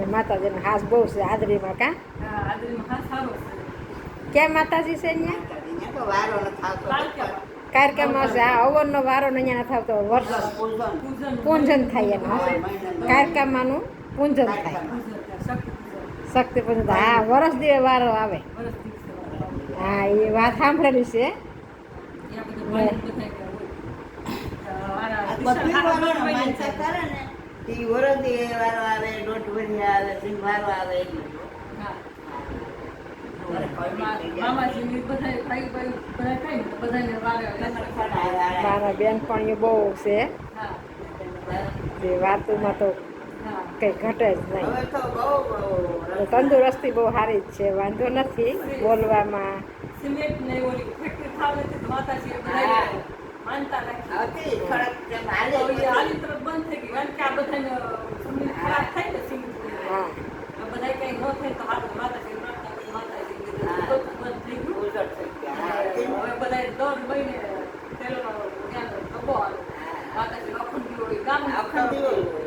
ને માતાજીનો હાસ બહુ છે આદરીમાં કા. ક્યાં માતાજી છે અહીંયા. કારકામાં છે આ અવનનો વારો ને અહીંયા નથી આવતો વર્ષ પૂજન. પૂજન. પૂંજન થાય એનું. કારકામાનું પૂંજન થાય શક્તિ પૂજન. હા વરસ દીવે વારો આવે દિવસે. હા એ વાત સાંભળેલી છે બધું વારો. કરે ને, આવે, આવે, આવે. મારે બેનપણીઓ બહુ છે. જે વાતોમાં તો હા. કંઈ ઘટે જ નહીં. હવે તો બહુ બહુ તંદુરસ્તી બહુ સારી જ છે વાંધો નથી બોલવામાં. માનતા બહીને તેલનો ધ્યાન ડબ્બો આવે માતાજી અખંડ દીવો ગામ અખંડ દીવો.